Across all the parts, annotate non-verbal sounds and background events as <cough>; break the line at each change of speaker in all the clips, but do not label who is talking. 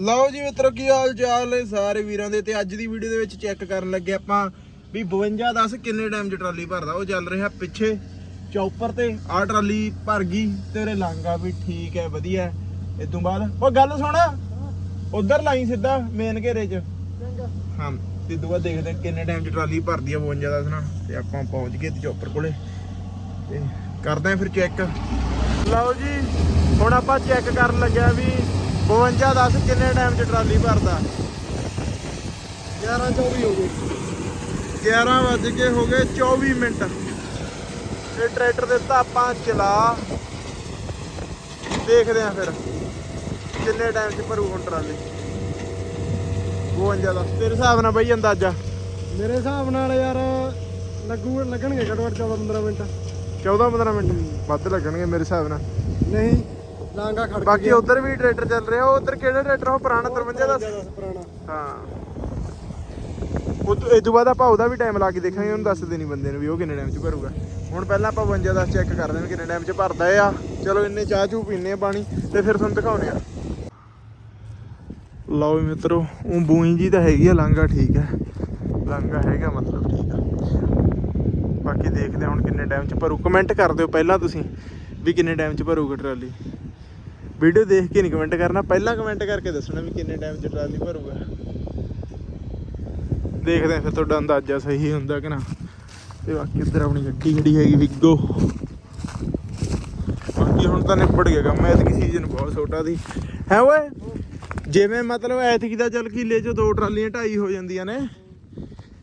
ਲਓ ਜੀ ਮਿੱਤਰੋ ਕੀ ਹਾਲ ਚਾਲ ਨੇ ਸਾਰੇ ਵੀਰਾਂ ਦੇ ਤੇ ਅੱਜ ਦੀ ਵੀਡੀਓ ਦੇ ਵਿੱਚ ਚੈੱਕ ਕਰਨ ਲੱਗੇ ਆਪਾਂ ਵੀ 52 10 ਕਿੰਨੇ ਟਾਈਮ 'ਚ ਟਰਾਲੀ ਭਰਦਾ। ਉਹ ਚੱਲ ਰਿਹਾ ਪਿੱਛੇ ਚੌਪਰ ਤੇ ਆਹ ਟਰਾਲੀ ਭਰ ਗਈ ਤੇਰੇ ਲਾਂਗਾ ਵੀ ਠੀਕ ਹੈ ਵਧੀਆ। ਇਹ ਤੋਂ ਬਾਅਦ ਉਹ ਗੱਲ ਸੁਣ। ਉਧਰ ਲਾਈ ਸਿੱਧਾ ਮੇਨ ਘੇਰੇ 'ਚ। ਹਾਂ ਤੇ ਦੁਆ ਦੇਖਦੇ ਕਿੰਨੇ ਟਾਈਮ 'ਚ ਟਰਾਲੀ ਭਰਦੀ ਆ 52 10 ਨਾਲ। ਤੇ ਆਪਾਂ ਪਹੁੰਚ ਗਏ ਤੇ ਚੌਪਰ ਕੋਲੇ। ਤੇ ਕਰਦੇ ਆ ਫਿਰ ਚੈੱਕ ਲਓ ਜੀ ਹੁਣ ਆਪਾਂ ਚੈੱਕ ਕਰਨ ਲੱਗਿਆ ਵੀ 52 10 ਕਿੰਨੇ ਟਾਈਮ 'ਚ ਟਰਾਲੀ ਭਰਦਾ?
11 24 ਹੋ ਗਏ।
11 ਵੱਜ ਕੇ ਹੋ ਗਏ 24 ਮਿੰਟ। ਤੇ ਟਰੈਕਟਰ ਦਿੱਤਾ ਆਪਾਂ ਚਲਾ। ਦੇਖਦੇ ਆ ਫਿਰ ਕਿੰਨੇ ਟਾਈਮ 'ਚ ਭਰੂ ਹੁਣ ਟਰਾਲੀ। 52 10 ਤੇਰੇ ਹਿਸਾਬ ਨਾਲ ਬਈ ਅੰਦਾਜ਼ਾ?
ਮੇਰੇ ਹਿਸਾਬ ਨਾਲ ਯਾਰ ਲੱਗੂ ਲੱਗਣਗੇ ਘੱਟੋ ਘੱਟ 14 15 ਮਿੰਟ।
14 15 ਮਿੰਟ ਵੱਧ ਲੱਗਣਗੇ ਮੇਰੇ ਹਿਸਾਬ ਨਾਲ।
ਨਹੀਂ ਲਾਂਗਾ ਖੜ
ਬਾਕੀ ਉਧਰ ਵੀ ਟਰੈਕਟਰ ਚੱਲ ਰਿਹਾ ਉਧਰ ਕਿਹੜਾ ਟਰੈਕਟਰ ਉਹ ਪੁਰਾਣਾ 53 ਦਾ
ਪੁਰਾਣਾ
ਹਾਂ। ਉਹ ਤੋਂ ਇਹ ਤੋਂ ਬਾਅਦ ਆਪਾਂ ਉਹਦਾ ਵੀ ਟਾਈਮ ਲਾ ਕੇ ਦੇਖਾਂਗੇ ਉਹਨੂੰ ਦੱਸ ਦੇਣੀ ਬੰਦੇ ਨੂੰ ਵੀ ਉਹ ਕਿੰਨੇ ਟਾਈਮ 'ਚ ਭਰੂਗਾ। ਹੁਣ ਪਹਿਲਾਂ ਆਪਾਂ 52 ਦਾ ਚੈੱਕ ਕਰਦੇ ਹਾਂ ਕਿੰਨੇ ਟਾਈਮ 'ਚ ਭਰਦਾ ਆ। ਚਲੋ ਇੰਨੇ ਚਾਹ ਚੂ ਪੀਨੇ ਆ ਪਾਣੀ ਤੇ ਫਿਰ ਤੁਹਾਨੂੰ ਦਿਖਾਉਨੇ ਆ। ਲਓ ਮਿੱਤਰੋ ਉਹ ਬੂਈ ਜੀ ਤਾਂ ਹੈਗੀ ਆ ਲਾਂਗਾ ਠੀਕ ਹੈ ਲਾਂਗਾ ਹੈਗਾ ਮਤਲਬ ਠੀਕ ਆ। ਬਾਕੀ ਦੇਖਦੇ ਹਾਂ ਹੁਣ ਕਿੰਨੇ ਟਾਈਮ 'ਚ ਭਰੂ। ਕਮੈਂਟ ਕਰ ਦਿਓ ਪਹਿਲਾਂ ਤੁਸੀਂ ਵੀ ਕਿੰਨੇ ਟਾਈਮ 'ਚ ਭਰੂਗਾ ਟਰਾਲੀ। ਵੀਡੀਓ ਦੇਖ ਕੇ ਨਹੀਂ ਕਮੈਂਟ ਕਰਨਾ, ਪਹਿਲਾਂ ਕਮੈਂਟ ਕਰਕੇ ਦੱਸਣਾ ਵੀ ਕਿੰਨੇ ਟਾਈਮ 'ਚ ਟਰਾਲੀ ਭਰੂਗਾ। ਦੇਖਦੇ ਆ ਫਿਰ ਤੁਹਾਡਾ ਅੰਦਾਜ਼ਾ ਸਹੀ ਹੁੰਦਾ ਕਿ ਨਾ। ਤੇ ਬਾਕੀ ਇੱਧਰ ਆਪਣੀ ਗੱਡੀ ਜਿਹੜੀ ਹੈਗੀ ਵਿਗੋ ਬਾਕੀ ਹੁਣ ਤਾਂ ਨਿਬੜ ਗਿਆ ਕੰਮ, ਐਤਕੀ ਸੀਜ਼ਨ ਬਹੁਤ ਛੋਟਾ ਦੀ ਹੈ ਓਏ, ਜਿਵੇਂ ਮਤਲਬ ਐਤਕੀ ਦਾ ਚੱਲ ਕਿਲੇ 'ਚ ਦੋ ਟਰਾਲੀਆਂ ਢਾਈ ਹੋ ਜਾਂਦੀਆਂ ਨੇ।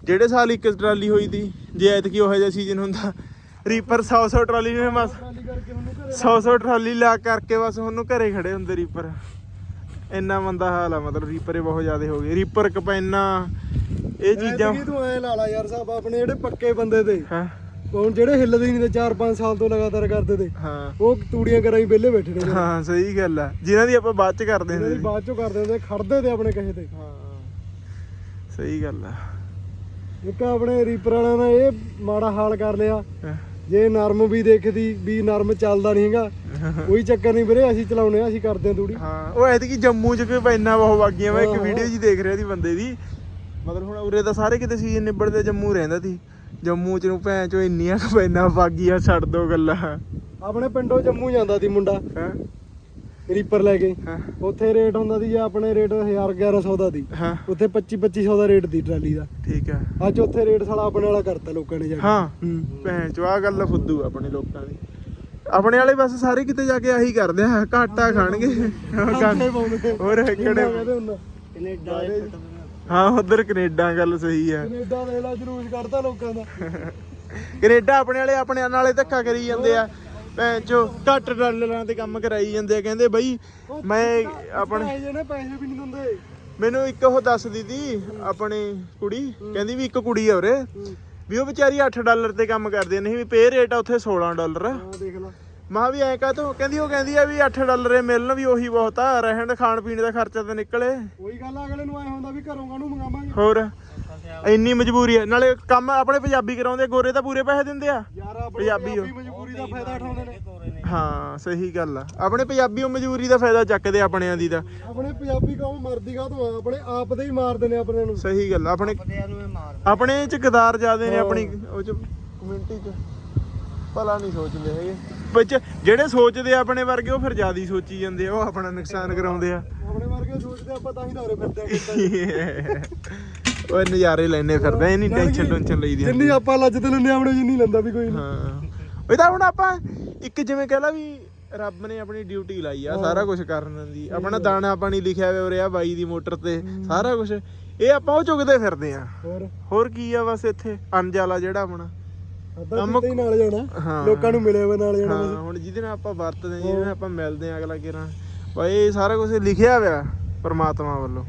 ਜਿਹੜੇ ਸਾਲ ਇੱਕ ਟਰਾਲੀ ਹੋਈ ਦੀ, ਜੇ ਐਤਕੀ ਉਹ ਜਿਹਾ ਸੀਜ਼ਨ ਹੁੰਦਾ ਰੀਪਰ 100 100 ਟਰਾਲੀ ਨੇ
ਮਸ
ਸੌ ਸੌ ਟਰਾਲੀ ਲਾ ਕਰਕੇ ਬਸ ਉਹਨੂੰ ਘਰੇ ਖੜੇ ਹੁੰਦੇ ਰੀਪਰ ਇੰਨਾ ਮੰਦਾ ਹਾਲ ਆ ਮਤਲਬ ਰੀਪਰੇ ਬਹੁਤ ਜ਼ਿਆਦਾ ਹੋ ਗਏ। ਰੀਪਰ ਕਪੈਨਾ ਇਹ ਚੀਜ਼ਾਂ
ਐਤਕੀ ਤੂੰ ਐ ਲਾ ਲਾ ਯਾਰ ਸਾਹਿਬ ਆਪਣੇ ਜਿਹੜੇ ਪੱਕੇ ਬੰਦੇ ਤੇ।
ਹਾਂ।
ਹੁਣ ਜਿਹੜੇ ਹਿੱਲਦੇ ਹੀ ਨਹੀਂ ਤੇ 4-5 ਸਾਲ ਤੋਂ ਲਗਾਤਾਰ ਕਰਦੇ ਤੇ।
ਹਾਂ।
ਉਹ ਤੂੜੀਆਂ ਕਰਾਈ ਵਿਹਲੇ ਬੈਠੇ ਨੇ।
ਹਾਂ ਸਹੀ ਗੱਲ ਆ। ਜਿਨ੍ਹਾਂ ਦੀ ਆਪਾਂ ਬਾਅਦ ਚ ਕਰਦੇ ਹੁੰਦੇ
ਬਾਅਦ ਚ ਕਰਦੇ ਹੁੰਦੇ ਖੜਦੇ ਤੇ ਆਪਣੇ ਕਹੇ ਤੇ।
ਹਾਂ ਸਹੀ ਗੱਲ ਆ।
ਇੱਕ ਆਪਣੇ ਰੀਪਰ ਵਾਲਿਆਂ ਨੇ ਇਹ ਮਾੜਾ ਹਾਲ ਕਰ ਲਿਆ। ਜੇ ਨਰਮ ਵੀ ਦੇਖਦੀ ਵੀ ਨਰਮ ਚੱਲਦਾ ਨਹੀਂ ਹੈਗਾ <laughs> ਕੋਈ ਚੱਕਰ ਨਹੀਂ ਵੀਰੇ ਅਸੀਂ ਚਲਾਉਨੇ ਆ ਅਸੀਂ ਕਰਦੇ ਆ ਤੂੜੀ
ਹਾਂ ਉਹ ਐਤਕੀ ਜੰਮੂ ਚ ਕੋਈ ਪੈਨਾ ਬਹੁਤ ਵਾਗੀਆਂ ਮੈਂ ਇੱਕ ਵੀਡੀਓ ਜੀ ਦੇਖ ਰਿਹਾ ਸੀ ਬੰਦੇ ਦੀ। ਮਤਲਬ ਹੁਣ ਉਰੇ ਤਾਂ ਸਾਰੇ ਕਿਤੇ ਸੀਜ਼ਨ ਨਿਬੜਦੇ ਜੰਮੂ ਰਹਿੰਦਾ ਸੀ। ਜੰਮੂ ਚ ਨੂੰ ਭੈਣ ਚੋ ਇੰਨੀਆਂ ਪੈਨਾ ਵਾਗੀਆਂ ਛੱਡ ਦੋ ਗੱਲਾਂ।
ਆਪਣੇ ਪਿੰਡੋਂ ਜੰਮੂ ਜਾਂਦਾ ਸੀ ਮੁੰਡਾ।
ਹਾਂ?
ਰੀਪਰ ਲੈ ਕੇ।
ਹਾਂ।
ਉੱਥੇ ਰੇਟ ਹੁੰਦਾ ਸੀ ਜੇ ਆਪਣੇ ਰੇਟ 1000 1100 ਦਾ ਦੀ
ਹਾਂ।
ਉੱਥੇ 25 2500 ਦਾ ਰੇਟ ਦੀ ਟਰਾਲੀ ਦਾ।
ਠੀਕ ਆ।
ਅੱਜ ਉੱਥੇ ਰੇਟ ਸਾਲਾ ਆਪਣੇ ਵਾਲਾ ਕਰਤਾ ਲੋਕਾਂ ਨੇ ਜਾ ਕੇ।
ਹਾਂ।
ਹੂੰ।
ਭੈਣ ਚੋ ਆ ਗੱਲ ਫੁੱਦੂ ਆਪਣੇ ਲੋਕਾਂ ਦੀ। ਆਪਣੇ ਵਾਲੇ ਬਸ ਸਾਰੇ ਕਿਤੇ ਜਾ ਕੇ ਆਹੀ ਕਰਦੇ ਆ ਘਾਟਾ ਖਾਣਗੇ। ਹੋਰ
ਕਿਹੜੇ ਕੈਨੇਡਾ
ਹਾਂ ਉਧਰ ਕੈਨੇਡਾ ਗੱਲ ਸਹੀ ਆ।
ਕੈਨੇਡਾ ਦੇ ਲਾ ਜਲੂਸ ਕੱਢਤਾ ਲੋਕਾਂ ਦਾ।
ਕੈਨੇਡਾ ਆਪਣੇ ਵਾਲੇ ਆਪਣੇ ਨਾਲੇ ਧੱਕਾ ਕਰੀ ਜਾਂਦੇ ਆ। ਭੈਣ ਚੋ ਘੱਟ ਡਾਲਰਾਂ ਤੇ ਕੰਮ ਕਰਾਈ ਜਾਂਦੇ ਆ ਕਹਿੰਦੇ ਬਈ ਮੈਂ ਆਪਣੇ
ਪੈਸੇ ਨੇ ਪੈਸੇ ਵੀ ਨਹੀਂ ਦਿੰਦੇ।
ਮੈਨੂੰ ਇੱਕ ਉਹ ਦੱਸਦੀ ਤੀ ਆਪਣੀ ਕੁੜੀ ਕਹਿੰਦੀ ਵੀ ਇੱਕ ਕੁੜੀ ਆ ਉਰੇ। ਵੀ ਉਹ ਵਿਚਾਰੀ 8 ਡਾਲਰ ਤੇ ਕੰਮ ਕਰਦੀ ਆ, ਨਹੀਂ ਵੀ ਪੇ ਰੇਟ ਆ ਉੱਥੇ 16 ਡਾਲਰ।
ਹਾਂ ਦੇਖ ਲਾ।
ਮਾਂ ਵੀ ਐਂ ਕਾ ਤੂੰ ਕਹਿੰਦੀ ਉਹ ਕਹਿੰਦੀ ਆ ਵੀ 8 ਡਾਲਰ ਇਹ ਮਿਲਣ ਵੀ ਉਹੀ ਬਹੁਤ ਆ ਰਹਿਣ ਖਾਣ ਪੀਣ ਦਾ ਖਰਚਾ ਤਾਂ ਨਿਕਲੇ।
ਉਹੀ ਗੱਲ ਆ, ਅਗਲੇ ਨੂੰ ਐ ਹੁੰਦਾ ਵੀ ਘਰੋਂ ਕਾਹਨੂੰ ਮੰਗਾਵਾਂਗੇ?
ਹੋਰ? ਇੰਨੀ ਮਜਬੂਰੀ ਆ। ਨਾਲੇ ਕੰਮ ਆਪਣੇ ਪੰਜਾਬੀ ਕਰਾਉਂਦੇ ਗੋਰੇ ਤਾਂ ਪੂਰੇ ਪੈਸੇ ਦਿੰਦੇ ਆ। ਪੰਜਾਬੀ ਹੋ।
ਮਜਬੂਰੀ ਦਾ ਫਾਇਦਾ ਉਠਾਉਂਦੇ ਨੇ।
ਹਾਂ ਸਹੀ ਗੱਲ ਆ। ਆਪਣੇ ਪੰਜਾਬੀ ਉਹ ਮਜਬੂਰੀ ਦਾ ਫਾਇਦਾ ਚੱਕਦੇ ਆਪਣਿਆਂ ਦੀ ਦਾ
ਆਪਣੇ ਪੰਜਾਬੀ ਕੌਮ ਮਰਦੀ ਕਾ ਤੋਂ ਆਪਣੇ ਆਪ ਦੇ ਹੀ ਮਾਰਦੇ ਨੇ ਆਪਣੇ ਨੂੰ।
ਸਹੀ ਗੱਲ ਆ, ਆਪਣੇ ਆਪਣੇ ਚ ਗਦਾਰ ਜ਼ਿਆਦੇ ਨੇ ਆਪਣੀ ਉਹ ਚ ਕਮਿਊਨਿਟੀ ਚ। ਭਲਾ ਨਹੀਂ ਸੋਚਦੇ ਹੈਗੇ। ਵਿੱਚ ਜਿਹੜੇ ਸੋਚਦੇ ਆ ਆਪਣੇ ਵਰਗੇ ਉਹ ਫਿਰ ਜ਼ਿਆਦਾ ਹੀ ਸੋਚੀ ਜਾਂਦੇ ਆ ਉਹ ਆਪਣਾ ਨੁਕਸਾਨ ਕਰਾਉਂਦੇ ਆ।
ਆਪਣੇ ਵਰਗੇ ਸੋਚਦੇ ਆਪਾਂ ਤਾਂ ਹੀ ਧਾਰੇ ਫਿਰਦੇ ਆ <laughs>
ਉਹ ਨਜ਼ਾਰੇ ਲੈਣੇ ਫਿਰਦੇ ਇਹ ਨਹੀਂ ਟੈਨਸ਼ਨ ਟੈਨਸ਼ਨ ਲਈਦੀ।
ਜਿੰਨੀ ਆਪਾਂ ਲੱਜਤ ਲੈਂਦੇ ਆਪਣੇ ਜਿੰਨੀ ਲੈਂਦਾ ਵੀ ਕੋਈ ਨਹੀਂ
ਹਾਂ। ਇਹ ਤਾਂ ਹੁਣ ਆਪਾਂ ਇੱਕ ਜਿਵੇਂ ਕਹਿ ਲਾ ਵੀ ਰੱਬ ਨੇ ਆਪਣੀ ਡਿਊਟੀ ਲਾਈ ਆ ਸਾਰਾ ਕੁਝ ਕਰਨ ਦੀ। ਆਪਣਾ ਦਾਣਾ ਪਾਣੀ ਲਿਖਿਆ ਹੋਇਆ ਆ ਬਾਈ ਦੀ ਮੋਟਰ ਤੇ ਸਾਰਾ ਕੁਝ ਇਹ ਆਪਾਂ ਉਹ ਚੁਗਦੇ ਫਿਰਦੇ ਆ।
ਹੋਰ?
ਹੋਰ ਕੀ ਆ ਬਸ ਇੱਥੇ ਅਣਜਾਲਾ ਜਿਹੜਾ ਆਪਣਾ। ਕੰਮ-
ਨਾਲ ਜਾਣਾ। ਲੋਕਾਂ ਨੂੰ ਮਿਲੇ ਹੋਏ ਨਾਲ ਜਾਣਾ
ਹਾਂ ਹੁਣ ਜਿਹਦੇ ਨਾਲ ਆਪਾਂ ਵਰਤਦੇ ਜਿਹਦੇ ਨਾਲ ਆਪਾਂ ਮਿਲਦੇ ਆ ਅਗਲਾ ਕਿਰਾਂ ਬਾਈ ਇਹ ਸਾਰਾ ਕੁਝ ਲਿਖਿਆ ਹੋਇਆ ਪਰਮਾਤਮਾ ਵੱਲੋਂ।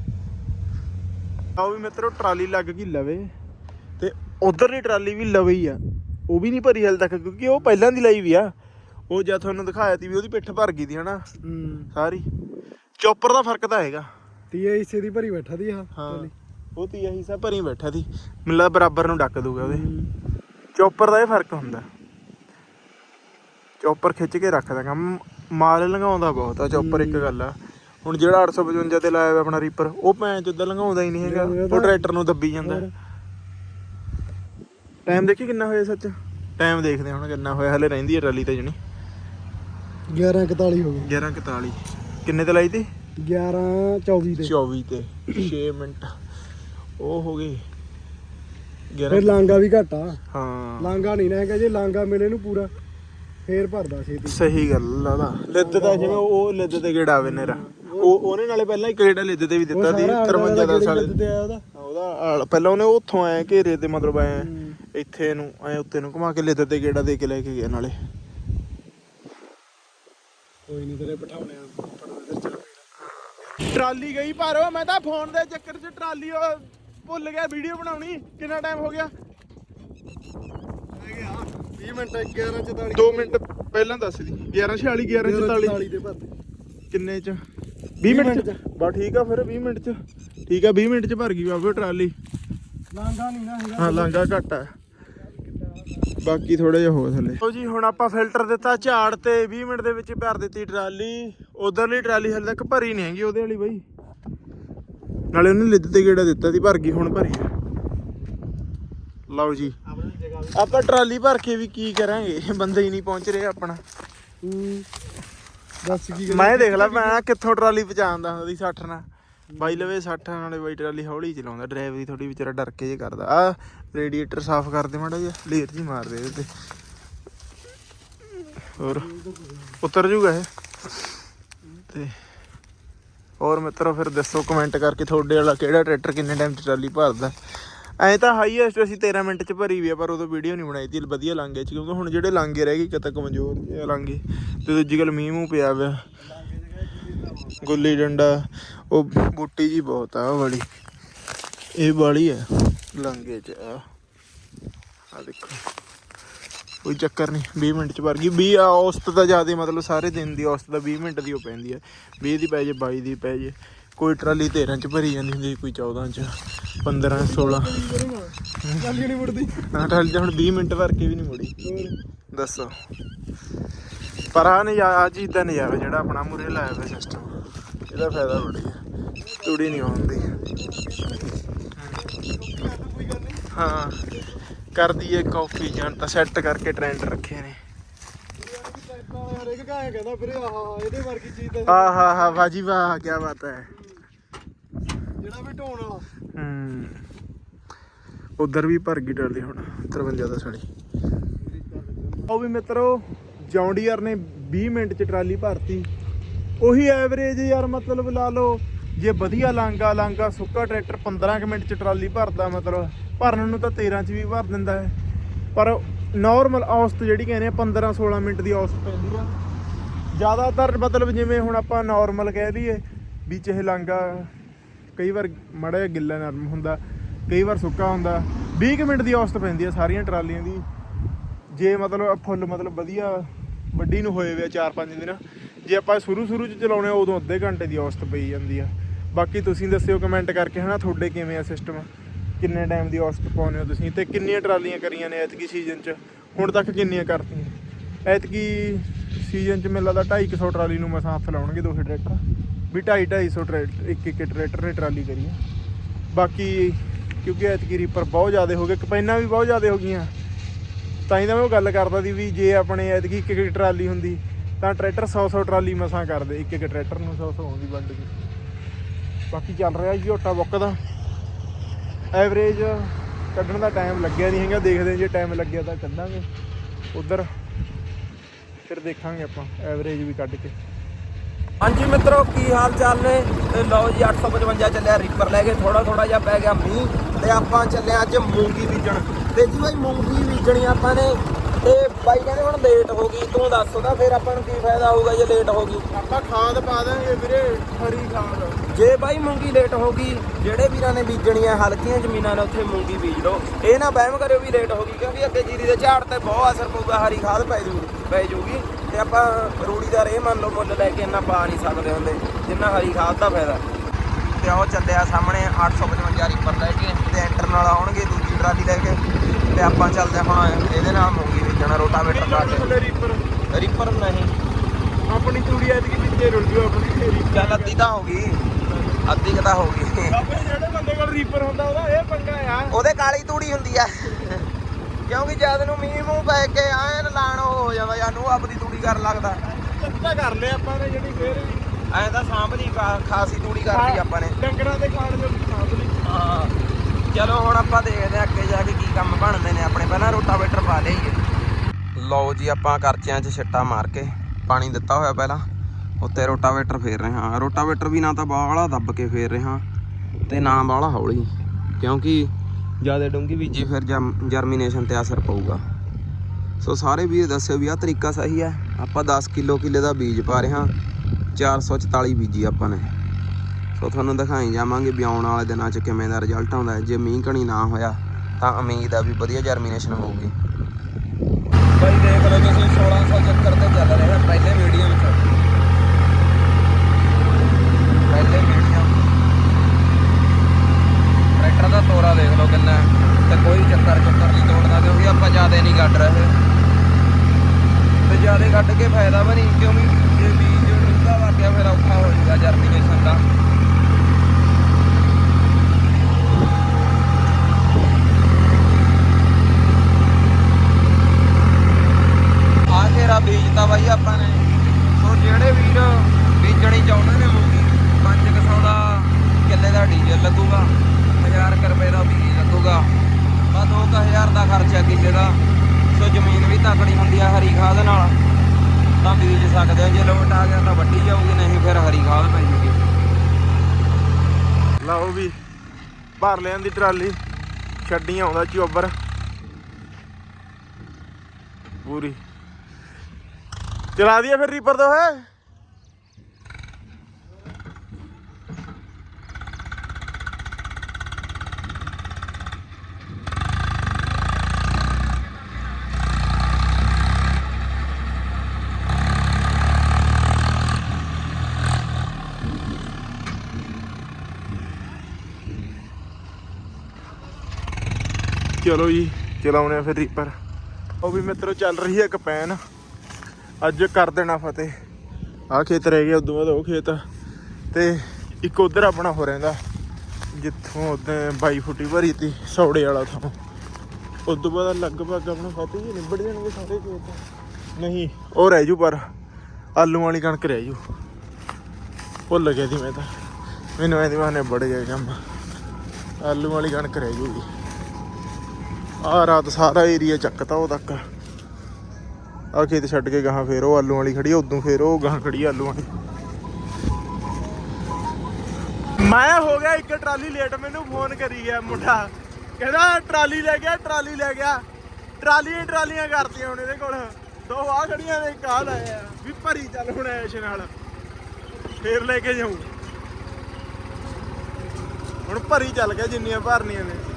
ਆਓ ਵੀ ਮਿੱਤਰੋ ਟਰਾਲੀ ਲੱਗ ਗਈ ਲਵੇ। ਤੇ ਉਧਰਲੀ ਟਰਾਲੀ ਵੀ ਲਵੇ ਹੀ ਆ। ਉਹ ਵੀ ਨਹੀਂ ਭਰੀ ਹਲ ਤੱਕ ਕਿਉਂਕਿ ਉਹ ਪਹਿਲਾਂ ਦੀ ਲਈ ਵੀ ਆ। ਉਹ ਜਦ ਤੁਹਾਨੂੰ ਦਿਖਾਇਆ ਤੀ ਵੀ ਉਹਦੀ ਪਿੱਠ ਭਰ ਗਈ ਦੀ ਹਨਾ? ਸਾਰੀ। ਚੌਪਰ ਦਾ ਫ਼ਰਕ ਤਾਂ ਹੈਗਾ।
ਤੀਏ ਹਿੱਸੇ ਦੀ ਭਰੀ ਬੈਠਾ ਦੀ ਆ।
ਹਾਂ। ਉਹ ਤੀ ਇਹੀ ਸਾ ਭਰੀ ਬੈਠਾ ਸੀ। ਮਿਲਦਾ ਬਰਾਬਰ ਨੂੰ ਡੱਕ ਦੂਗਾ ਉਹਦੇ। ਚੌਪਰ ਦਾ ਇਹ ਫ਼ਰਕ ਹੁੰਦਾ। ਚੌਪਰ ਖਿੱਚ ਕੇ ਰੱਖਦਾ ਕੰਮ। ਮਾਲ ਲੰਘਾਉਂਦਾ ਬਹੁਤ ਆ ਚੌਪਰ ਇੱਕ ਗੱਲ ਆ। ਹੁਣ ਜਿਹੜਾ 855 ਤੇ ਲਾਇਆ ਹੋਇਆ ਆਪਣਾ ਰੀਪਰ ਉਹ ਭੈਣ ਚ ਲੰਘਾਉਂਦਾ ਹੀ ਨਹੀਂ ਹੈਗਾ। ਉਹ ਟਰੈਕਟਰ ਨੂੰ ਦੱਬੀ ਜਾਂਦਾ। ਟਾਈਮ ਦੇਖੀ ਕਿੰਨਾ ਹੋਇਆ ਸੱਚ? ਟਾਈਮ ਦੇਖਦੇ ਹੁਣ ਕਿੰਨਾ ਹੋਇਆ। ਹਲੇ ਰਹਿੰਦੀ ਹੈ ਟਰਾਲੀ ਤੇ ਜਣੀ।
11:41 ਹੋ ਗਏ
11:41 ਕਿੰਨੇ ਤੇ ਲਾਈ ਤੀ?
11:24 ਦੇ
24 ਤੇ। 6 ਮਿੰਟ। ਉਹ ਹੋ ਗਏ
ਫਿਰ
11
ਲਾਂਗਾ ਵੀ ਘਟਾ
ਹਾਂ।
ਲਾਂਗਾ ਨਹੀਂ ਨਾ ਹੈਗਾ। ਜੇ ਲਾਂਗਾ ਮਿਲੇ ਨੂੰ ਪੂਰਾ। ਫੇਰ ਭਰਦਾ ਛੇਤੀ।
ਸਹੀ ਗੱਲ ਆ ਦਾ ਲਿੱਦ ਦਾ ਜਿਵੇਂ ਉਹ ਲਿੱਦ ਤੇ ਗੇੜਾ ਆਵੇ ਨੇਰਾ ਉਹ ਉਹਨੇ ਨਾਲੇ ਪਹਿਲਾਂ ਇੱਕ ਗੇੜਾ ਲਿੱਦ ਤੇ ਵੀ ਦਿੱਤਾ ਸੀ 53 ਦਾ ਸਾਲੇ
ਆਇਆ ਉਹਦਾ।
ਉਹਦਾ ਪਹਿਲਾਂ ਉਹਨੇ ਉੱਥੋਂ ਆਏ ਘੇਰੇ ਤੇ ਮਤਲਬ ਆਏ ਇੱਥੇ ਨੂੰ ਐ ਉੱਤੇ ਨੂੰ ਘੁਮਾ ਕੇ ਲਿੱਦ ਤੇ ਗੇੜਾ ਦੇ ਕੇ ਲੈ ਕੇ ਗਿਆ ਨਾਲੇ।
ਕੋਈ ਨਹੀਂ ਤੇਰੇ ਚੱਲ
ਟਰਾਲੀ ਗਈ ਪਰ ਮੈਂ ਤਾਂ ਫੋਨ ਦੇ ਚੱਕਰ 'ਚ ਟਰਾਲੀ ਭੁੱਲ ਗਿਆ ਵੀਡੀਓ ਬਣਾਉਣੀ। ਕਿੰਨਾ ਟਾਈਮ ਹੋ ਗਿਆ।
20 ਮਿੰਟ 11:44
2 ਮਿੰਟ ਪਹਿਲਾਂ ਦੱਸ ਦੀ। 1146 1144
44 ਦੇ ਭਰਦੇ
ਕਿੰਨੇ ਚ? 20
ਮਿੰਟ
ਚ। ਬਾ ਠੀਕ ਆ ਫਿਰ 20 ਮਿੰਟ ਚ। ਠੀਕ ਆ 20 ਮਿੰਟ ਚ ਭਰ ਗਈ ਬਾਬੇ ਟਰਾਲੀ।
ਲਾਂਗਾ ਨਹੀਂ ਨਾ ਹੈਗਾ।
ਹਾਂ ਲਾਂਗਾ ਘੱਟ ਆ। ਬਾਕੀ ਥੋੜਾ ਜਿਹਾ ਹੋ ਥੱਲੇ। ਲਓ ਜੀ ਹੁਣ ਆਪਾਂ ਫਿਲਟਰ ਦਿੱਤਾ ਝਾੜ ਤੇ। 20 ਮਿੰਟ ਦੇ ਵਿੱਚ ਭਰ ਦਿੱਤੀ ਟਰਾਲੀ। ਉਧਰਲੀ ਟਰਾਲੀ ਹਲੇ ਤੱਕ ਭਰੀ ਨਹੀਂ ਹੈਗੀ ਉਹਦੇ ਵਾਲੀ ਬਾਈ। ਨਾਲੇ ਉਹਨੇ ਲਿੱਦ ਤੇ ਗੇੜਾ ਦਿੱਤਾ ਸੀ ਭਰ ਗਈ ਹੁਣ ਭਰੀ ਲਓ ਜੀ। ਆਪਾਂ ਟਰਾਲੀ ਭਰ ਕੇ ਵੀ ਕੀ ਕਰਾਂਗੇ? ਬੰਦੇ ਹੀ ਨਹੀਂ ਪਹੁੰਚ ਰਹੇ ਆਪਣਾ।
ਦੱਸ ਕੀ
ਮੈਂ ਦੇਖ ਲਾ ਮੈਂ ਕਿੱਥੋਂ ਟਰਾਲੀ ਪਹੁੰਚਾਉਂਦਾ ਹੁੰਦਾ ਸੀ 60 ਨਾਲ। ਬਾਈ ਲਵੇ 60 ਨਾਲੇ ਬਾਈ ਟਰਾਲੀ ਹੌਲੀ ਚਲਾਉਂਦਾ ਡਰਾਈਵਰ ਦੀ ਥੋੜੀ ਵਿਚਾਰਾ ਡਰ ਕੇ ਜੇ ਕਰਦਾ। ਆ ਰੇਡੀਏਟਰ ਸਾਫ਼ ਕਰ ਦੇ ਮਾੜਾ ਜਿਹਾ ਲੇਰ ਜੀ ਮਾਰ ਦੇ ਇਹਦੇ ਤੇ। ਹੋਰ ਉਤਰ ਜੂਗਾ ਇਹ? ਤੇ ਹੋਰ ਮਿੱਤਰੋ ਫਿਰ ਦੱਸੋ ਕਮੈਂਟ ਕਰਕੇ ਤੁਹਾਡੇ ਵਾਲਾ ਕਿਹੜਾ ਟਰੈਕਟਰ ਕਿੰਨੇ ਟਾਈਮ ਚ ਟਰਾਲੀ ਭਰਦਾ? ਐ ਤਾਂ ਹਾਈਐਸਟ ਅਸੀਂ 13 ਮਿੰਟ ਚ ਭਰੀ ਵੀ ਆ, ਪਰ ਉਦੋਂ ਵੀਡੀਓ ਨਹੀਂ ਬਣਾਈ ਤੀ, ਵਧੀਆ ਲਾਂਗੇ ਚ ਕਿਉਂਕਿ ਹੁਣ ਜਿਹੜੇ ਲਾਂਗੇ ਰਹਿ ਗਏ ਕਿਤੇ ਕਮਜ਼ੋਰ ਜਿਹੇ ਲਾਂਗੇ ਤੇ ਦੂਜੀ ਗੱਲ ਮੀਂਹ ਮੂੰਹ ਪਿਆ ਪਿਆ ਗੁੱਲੀ ਡੰਡਾ, ਉਹ ਬੂਟੀ ਜੀ ਬਹੁਤ ਆ, ਉਹ ਵਾਲੀ। ਇਹ ਵਾਲੀ ਆ ਲਾਂਗੇ ਚ ਆ। ਆ ਦੇਖੋ। ਕੋਈ ਚੱਕਰ ਨਹੀਂ 20 ਮਿੰਟ ਚ ਭਰ ਗਈ। 20 ਔਸਤ ਤਾਂ ਜ਼ਿਆਦਾ, ਮਤਲਬ ਸਾਰੇ ਦਿਨ ਦੀ ਔਸਤ ਦਾ 20 ਮਿੰਟ ਦੀ ਉਹ ਪੈਂਦੀ ਹੈ 20 ਦੀ ਪੈ ਜੇ 22 ਦੀ ਪੈ ਜੇ। ਕੋਈ ਟਰਾਲੀ 13 ਚ ਭਰੀ ਜਾਂਦੀ ਹੁੰਦੀ ਕੋਈ 14 ਚ 15 16
ਚੱਲ ਨਹੀਂ ਮੁੜਦੀ।
ਹਾਂ ਟਰਾਲੀ ਤਾਂ ਹੁਣ 20 ਮਿੰਟ ਭਰ ਕੇ ਵੀ ਨਹੀਂ ਮੁੜੀ। ਦੱਸੋ। ਪਰ ਆ ਨਜ਼ਾਰਾ ਆ ਚੀਜ਼ ਦਾ ਨਜ਼ਾਰਾ ਜਿਹੜਾ ਆਪਣਾ ਮੂਰੇ ਲਾਇਆ ਹੋਇਆ ਸਿਸਟਮ ਇਹਦਾ ਫਾਇਦਾ ਬੜੀ ਹੈ ਤੂੜੀ ਨਹੀਂ ਆਉਂਦੀ ਹਾਂ ਕਰਦੀ ਏ ਕਾਫੀ ਜਾਂ ਤਾਂ ਸੈੱਟ ਕਰਕੇ ਟ੍ਰੈਂਡ ਰੱਖੇ ਨੇ।
ਕਹਿੰਦਾ ਵੀਰੇ ਆਹ ਇਹਦੇ ਵਰਗੀ ਚੀਜ਼ ਤਾਂ
ਆ ਹਾ ਹਾ ਬਾਜੀ ਵਾਹ ਕੀ ਬਾਤ ਹੈ।
ਢੋਣ ਵਾਲਾ।
ਹੂੰ। ਉਧਰ ਵੀ ਭਰ ਗਈ ਟਰਾਲੀ ਹੁਣ 53 ਦਾ ਸੜੀ ਉਹ ਵੀ ਮਿੱਤਰੋ, ਜੌਂਡੀਅਰ ਨੇ 20 ਮਿੰਟ ਚ ਟਰਾਲੀ ਭਰਤੀ। ਉਹੀ ਐਵਰੇਜ ਯਾਰ, ਮਤਲਬ ਲਾ ਲਓ, ਜੇ ਵਧੀਆ ਲਾਂਗਾ ਲਾਂਗਾ, ਸੁੱਕਾ ਟਰੈਕਟਰ 15 ਕੁ ਮਿੰਟ ਚ ਟਰਾਲੀ ਭਰਦਾ, ਮਤਲਬ। ਭਰਨ ਨੂੰ ਤਾਂ 13 ਚ ਵੀ ਭਰ ਦਿੰਦਾ ਹੈ। ਪਰ ਨਾਰਮਲ ਔਸਤ ਜਿਹੜੀ ਕਹਿੰਦੇ ਆ 15 16 ਮਿੰਟ ਦੀ ਔਸਤ ਪੈਂਦੀ ਆ। ਜ਼ਿਆਦਾਤਰ ਮਤਲਬ ਜਿਵੇਂ ਹੁਣ ਆਪਾਂ ਨਾਰਮਲ ਕਹਿ ਲਈਏ ਵੀ ਚਾਹੇ ਲਾਂਗਾ ਕਈ ਵਾਰ ਮੜਾ ਜਿਹਾ ਗਿੱਲਾ ਨਰਮ ਹੁੰਦਾ, ਕਈ ਵਾਰ ਸੁੱਕਾ ਹੁੰਦਾ। 20 ਕੁ ਮਿੰਟ ਦੀ ਔਸਤ ਪੈਂਦੀ ਆ ਸਾਰੀਆਂ ਟਰਾਲੀਆਂ ਦੀ। ਜੇ ਮਤਲਬ ਫੁੱਲ ਮਤਲਬ ਵਧੀਆ ਵੱਡੀ ਨੂੰ ਹੋਏ ਵੇ 4-5 ਦਿਨ, ਜੇ ਆਪਾਂ ਸ਼ੁਰੂ ਸ਼ੁਰੂ ਚ ਚਲਾਉਣੇ ਆ, ਉਦੋਂ ਅੱਧੇ ਘੰਟੇ ਦੀ ਔਸਤ ਪਈ ਜਾਂਦੀ ਆ। ਬਾਕੀ ਤੁਸੀਂ ਦੱਸਿਓ ਕਮੈਂਟ ਕਰਕੇ ਹਨਾ, ਤੁਹਾਡੇ ਕਿਵੇਂ ਆ ਸਿਸਟਮ ਕਿੰਨੇ ਟਾਈਮ ਦੀ ਔਸਤ ਪਾਉਂਦੇ ਹੋ ਤੁਸੀਂ ਤੇ ਕਿੰਨੀਆਂ ਟਰਾਲੀਆਂ ਕਰੀਆਂ ਨੇ ਐਤਕੀ ਸੀਜ਼ਨ ਚ? ਹੁਣ ਤੱਕ ਕਿੰਨੀਆਂ ਕਰਤੀਆਂ? ਐਤਕੀ ਸੀਜ਼ਨ ਚ ਮੈਨੂੰ ਲੱਗਦਾ 250 ਟਰਾਲੀ ਨੂੰ ਮਸਾਂ ਹੱਥ ਲਾਉਣਗੇ ਦੋਹੇ ਟਰੈਕਟਰ ਵੀ 2.5 250 ਟਰੈਕਟਰ ਇੱਕ ਇੱਕ ਟਰੈਕਟਰ ਨੇ ਟਰਾਲੀ ਕਰੀ ਆ ਬਾਕੀ ਕਿਉਂਕਿ ਐਤਕੀ ਰੀਪਰ ਬਹੁਤ ਜ਼ਿਆਦਾ ਹੋ ਗਏ ਕਪੈਨਾਂ ਵੀ ਬਹੁਤ ਜ਼ਿਆਦਾ ਹੋ ਗਈਆਂ। ਤਾਂ ਹੀ ਤਾਂ ਮੈਂ ਉਹ ਗੱਲ ਕਰਦਾ ਸੀ ਵੀ ਜੇ ਆਪਣੇ ਐਤਕੀ ਇੱਕ ਇੱਕ ਟਰਾਲੀ ਹੁੰਦੀ, ਤਾਂ ਟਰੈਕਟਰ 100 100 ਟਰਾਲੀ ਮਸਾਂ ਕਰਦੇ, ਇੱਕ ਇੱਕ ਟਰੈਕਟਰ ਨੂੰ 100 100 ਆਉਂਦੀ ਵੰਡ ਕੇ। ਬਾਕੀ ਚੱਲ ਰਿਹਾ ਜੀ ਝੋਟਾ ਬੁੱਕ ਦਾ। ਐਵਰੇਜ ਕੱਢਣ ਦਾ ਟਾਈਮ ਲੱਗਿਆ ਨਹੀਂ ਹੈਗਾ, ਦੇਖਦੇ ਜੇ ਟਾਈਮ ਲੱਗਿਆ ਤਾਂ ਕੱਢਾਂਗੇ। ਉਧਰ ਫਿਰ ਦੇਖਾਂਗੇ ਆਪਾਂ, ਐਵਰੇਜ ਵੀ ਕੱਢ ਕੇ।
ਹਾਂਜੀ ਮਿੱਤਰੋ, ਕੀ ਹਾਲ ਚਾਲ ਨੇ? ਤੇ ਲਓ ਜੀ 855 ਚੱਲਿਆ ਰੀਪਰ ਲੈ ਕੇ ਥੋੜਾ ਥੋੜਾ ਜਿਹਾ ਪੈ ਗਿਆ ਮੀਂਹ ਤੇ ਆਪਾਂ ਚੱਲੇ ਅੱਜ ਮੂੰਗੀ ਬੀਜਣ। ਤੇ ਜੀ ਬਾਈ, ਮੂੰਗੀ ਬੀਜਣੀ ਆਪਾਂ ਨੇ ਤੇ ਬਾਈ ਕਹਿੰਦੇ ਹੁਣ ਲੇਟ ਹੋ ਗਈ ਤੂੰ ਦੱਸ ਉਹਦਾ ਫਿਰ ਆਪਾਂ ਨੂੰ ਕੀ ਫਾਇਦਾ ਹੋਊਗਾ ਜੇ ਲੇਟ ਹੋ ਗਈ?
ਆਪਾਂ ਖਾਦ ਪਾ ਦਾਂਗੇ ਵੀਰੇ ਹਰੀ ਖਾਦ।
ਜੇ ਬਾਈ ਮੂੰਗੀ ਲੇਟ ਹੋ ਗਈ ਜਿਹੜੇ ਵੀਰਾਂ ਨੇ ਬੀਜਣੀ ਆ ਹਲਕੀਆਂ ਜ਼ਮੀਨਾਂ ਨੇ ਉੱਥੇ ਮੂੰਗੀ ਬੀਜ ਲਓ। ਇਹ ਨਾ ਵਹਿਮ ਕਰਿਓ ਵੀ ਲੇਟ ਹੋ ਗਈ ਕਿਉਂਕਿ ਅੱਗੇ ਜੀਰੀ ਦੇ ਝਾੜ ਤੇ ਬਹੁਤ ਅਸਰ ਪਊਗਾ ਹਰੀ ਖਾਦ ਪੈ ਜੂ ਪੈ ਜੂਗੀ। ਤੇ ਆਪਾਂ ਰੂੜੀ ਦਾ ਰੇ ਮੰਨ ਲਓ ਮੁੱਲ ਲੈ ਕੇ ਇੰਨਾ ਪਾ ਨਹੀਂ ਸਕਦੇ ਹੁੰਦੇ ਜਿੰਨਾ ਹਰੀ ਖਾਦ ਦਾ ਫਾਇਦਾ। ਤੇ ਉਹ ਚੱਲਿਆ ਸਾਹਮਣੇ 855 ਰੀਪਰ ਲੈ ਕੇ ਤੇ ਐਂਟਰ ਨਾਲ ਆਉਣਗੇ ਦੂਜੀ ਟਰਾਲੀ ਲੈ ਕੇ। ਤੇ ਆਪਾਂ ਚੱਲਦੇ ਹੁਣ ਇਹਦੇ ਨਾਲ ਮੂੰਗੀ ਬੀਜਣਾ ਰੋਟਾਵੇਟਰ ਲਾ ਕੇ।
ਰੀਪਰ
ਰੀਪਰ ਨਹੀਂ।
ਆਪਣੀ ਤੂੜੀ ਐਤਕੀ ਵਿੱਚੇ ਰੁਲ ਜੂ ਆਪਣੀ
ਚੱਲ ਅੱਧੀ ਤਾਂ ਹੋ ਗਈ। ਅੱਧੀ ਕੁ ਤਾਂ ਹੋ ਗਈ।
ਆਪਣੇ ਜਿਹੜੇ ਬੰਦੇ ਕੋਲ ਰੀਪਰ ਹੁੰਦਾ ਉਹਦਾ ਇਹ ਪੰਗਾ ਆ।
ਉਹਦੇ ਕਾਲੀ ਤੂੜੀ ਹੁੰਦੀ ਆ। ਕਿਉਂਕਿ ਜਦ ਨੂੰ ਮੀਂਹ ਮੂੰਹ ਪੈ ਕੇ ਐਨ ਲਾਣ ਹੋ ਜਾਂਦਾ ਜਾਂ ਨੂੰ ਆਪਦੀ ਤੂੜੀ ਕਰਨ ਲੱਗਦਾ।
ਚੱਤਾ ਕਰ ਲਿਆ ਆਪਾਂ ਨੇ ਜਿਹੜੀ ਫੇਰ ਵੀ।
ਐਂ ਤਾਂ ਸਾਂਭ ਲਈ ਖਾਸੀ ਤੂੜੀ ਕਰਦੀ ਆਪਾਂ ਨੇ।
ਡੰਗਰਾਂ ਦੇ ਖਾਣ ਜੋ ਸਾਂਭ ਲਈ।
ਹਾਂ। ਚਲੋ ਹੁਣ ਆਪਾਂ ਦੇਖਦੇ ਹਾਂ ਅੱਗੇ ਜਾ ਕੇ ਕੀ ਕੰਮ ਬਣਦੇ ਨੇ। ਆਪਣੇ ਪਹਿਲਾਂ ਰੋਟਾਵੇਟਰ ਪਾ ਲਈਏ ਲਓ ਜੀ, ਆਪਾਂ ਕਰਚਿਆਂ 'ਚ ਛਿੱਟਾ ਮਾਰ ਕੇ ਪਾਣੀ ਦਿੱਤਾ ਹੋਇਆ ਪਹਿਲਾਂ। ਉੱਤੇ ਰੋਟਾਵੇਟਰ ਫੇਰ ਰਹੇ ਹਾਂ। ਰੋਟਾਵੇਟਰ ਵੀ ਨਾ ਤਾਂ ਬਾਹਲਾ ਦੱਬ ਕੇ ਫੇਰ ਰਹੇ ਹਾਂ ਤੇ ਨਾ ਬਾਹਲਾ ਹੌਲੀ। ਕਿਉਂਕਿ ਜ਼ਿਆਦਾ ਡੂੰਗੀ ਬੀਜੀ ਫਿਰ ਜਰਮੀਨੇਸ਼ਨ ਤੇ ਅਸਰ ਪਊਗਾ। ਸੋ ਸਾਰੇ ਵੀਰ ਦੱਸਿਓ ਵੀ ਆਹ ਤਰੀਕਾ ਸਹੀ ਹੈ। ਆਪਾਂ 10 ਕਿਲੋ ਕਿੱਲੇ ਦਾ ਬੀਜ ਪਾ ਰਹੇ ਹਾਂ। 444 ਬੀਜੀ ਆਪਾਂ ਨੇ। ਸੋ ਤੁਹਾਨੂੰ ਦਿਖਾਈ ਜਾਵਾਂਗੇ ਵੀ ਆਉਣ ਵਾਲੇ ਦਿਨਾਂ 'ਚ ਕਿਵੇਂ ਦਾ ਰਿਜ਼ਲਟ ਆਉਂਦਾ ਜੇ ਮੀਂਹ ਕਣੀ ਨਾ ਹੋਇਆ, ਤਾਂ ਉਮੀਦ ਆ ਵੀ ਵਧੀਆ ਜਰਮੀਨੇਸ਼ਨ ਹੋਊਗੀ। ਬਾਈ, ਦੇਖ ਲਓ ਤੁਸੀਂ 1600 ਚੱਕਰ ਤੇ ਚੱਲ ਰਿਹਾ ਪਹਿਲੇ ਮੀਡੀਅਮ 'ਚ ਪਹਿਲੇ ਮੀਡੀਅਮ ਟਰੈਕਟਰ ਦਾ ਤੋਰਾ ਦੇਖ ਲਓ ਕਿੰਨਾ ਤੇ ਕੋਈ ਚੱਕਰ ਚੱਕਰ ਨਹੀਂ ਤੋੜਦਾ ਕਿਉਂਕਿ ਆਪਾਂ ਜ਼ਿਆਦਾ ਨਹੀਂ ਕੱਢ ਰਹੇ। ਤੇ ਜ਼ਿਆਦਾ ਕੱਢ ਕੇ ਫਾਇਦਾ ਵੀ ਨਹੀਂ, ਕਿਉਂਕਿ ਜੇ ਬੀਜ ਡੂੰਘਾ ਲੱਗ ਗਿਆ ਫਿਰ ਔਖਾ ਹੋ ਜਾਊਗਾ ਜਰਮੀਨੇਸ਼ਨ ਦਾ ਆ ਘੇਰਾ ਬੀਜਤਾ ਬਾਈ ਆਪਾਂ ਨੇ ਸੋ ਜਿਹੜੇ ਵੀਰ ਬੀਜਣੀ ਚਾਹੁੰਦੇ ਨੇ ਮੂੰਗੀ 500 ਦਾ ਕਿੱਲੇ ਦਾ ਡੀਜ਼ਲ ਲੱਗੂਗਾ 1000 ਕੁ ਰੁਪਏ ਦਾ ਬੀਜ ਲੱਗੂਗਾ ਬਾ 2000 ਦਾ ਖਰਚਾ ਕਿੱਲੇ ਦਾ ਸੋ ਜ਼ਮੀਨ ਵੀ ਤਕੜੀ ਹੁੰਦੀ ਆ ਹਰੀ ਖਾਦ ਨਾਲ ਤਾਂ ਬੀਜ ਸਕਦੇ ਹੋ ਜੇ ਲੋਟ ਆ ਗਿਆ ਤਾਂ ਵੱਢੀ ਜਾਊਗੀ, ਨਹੀਂ ਫਿਰ ਹਰੀ ਖਾਦ ਪੈ ਜੂਗੀ
ਲਓ ਵੀ, ਭਰ ਲਿਆਂ ਦੀ ਟਰਾਲੀ ਛੱਡੀ ਆਉਂਦਾ ਚੋਬਰ। ਪੂਰੀ। ਚਲਾ ਦਈਏ ਫਿਰ ਰੀਪਰ ਤੋਂ, ਹੈ? ਚਲੋ ਜੀ, ਚਲਾਉਣੇ ਆ ਫਿਰ ਰੀਪਰ ਉਹ ਵੀ ਮਿੱਤਰੋ, ਚੱਲ ਰਹੀ ਹੈ ਕਪੈਨ ਅੱਜ ਕਰ ਦੇਣਾ ਫਤਿਹ। ਆਹ ਖੇਤ ਰਹਿ ਗਿਆ, ਉਦੋਂ ਬਾਅਦ ਉਹ ਖੇਤ। ਤੇ ਇੱਕ ਉਧਰ ਆਪਣਾ ਹੋ ਰਹਿੰਦਾ। ਜਿੱਥੋਂ ਉਹਦੇ 22 ਫੁੱਟੀ ਭਰੀ ਤੀ, ਸੌੜੇ ਵਾਲਾ ਥਾਂ। ਉਦੋਂ ਬਾਅਦ ਲਗਭਗ ਆਪਣਾ ਫਤਿਹ ਜੀ, ਨਿਬੜ ਜਾਣਗੇ ਸਾਰੇ ਖੇਤ। ਨਹੀਂ, ਉਹ ਰਹਿ ਜੂ ਪਰ, ਆਲੂ ਵਾਲੀ ਕਣਕ ਰਹਿ ਜੂ। ਭੁੱਲ ਗਿਆ ਸੀ ਮੈਂ ਤਾਂ। ਮੈਨੂੰ ਐਂ ਦਿਮਾਗ ਨੇ ਬੜ ਗਿਆ ਕੰਮ। ਆਲੂ ਵਾਲੀ ਕਣਕ ਰਹਿ ਜੂਗੀ। ਆ ਰਾਤ ਸਾਰਾ ਏਰੀਆ ਚੱਕਤਾ ਉਹ ਤੱਕ। ਆ ਖੇਤ ਛੱਡ ਕੇ ਗਾਹਾਂ ਫੇਰ ਉਹ ਆਲੂ ਵਾਲੀ ਖੜੀ ਆ ਉਦੋਂ ਫੇਰ ਉਹ ਗਾਹਾਂ ਖੜੀ ਆਲੂ ਵਾਲੀ। ਮੈਂ ਹੋ ਗਿਆ ਇੱਕ ਟਰਾਲੀ ਲੇਟ, ਮੈਨੂੰ ਫੋਨ ਕਰੀ ਗਿਆ ਮੁੰਡਾ। ਕਹਿੰਦਾ ਟਰਾਲੀ ਲੈ ਗਿਆ, ਟਰਾਲੀ ਲੈ ਗਿਆ। ਟਰਾਲੀਆਂ ਟਰਾਲੀਆਂ ਕਰਤੀਆਂ ਹੁਣ ਇਹਦੇ ਕੋਲ। ਦੋ ਆ ਖੜੀਆਂ ਨੇ, ਇੱਕ ਆਹ ਲਾਇਆ ਵੀ ਭਰੀ ਚੱਲ ਹੁਣ ਐਸ਼ ਨਾਲ। ਫੇਰ ਲੈ ਕੇ ਜਾਊਂ। ਹੁਣ ਭਰੀ ਚੱਲ ਗਿਆ ਜਿੰਨੀਆਂ ਭਰਨੀਆਂ ਨੇ।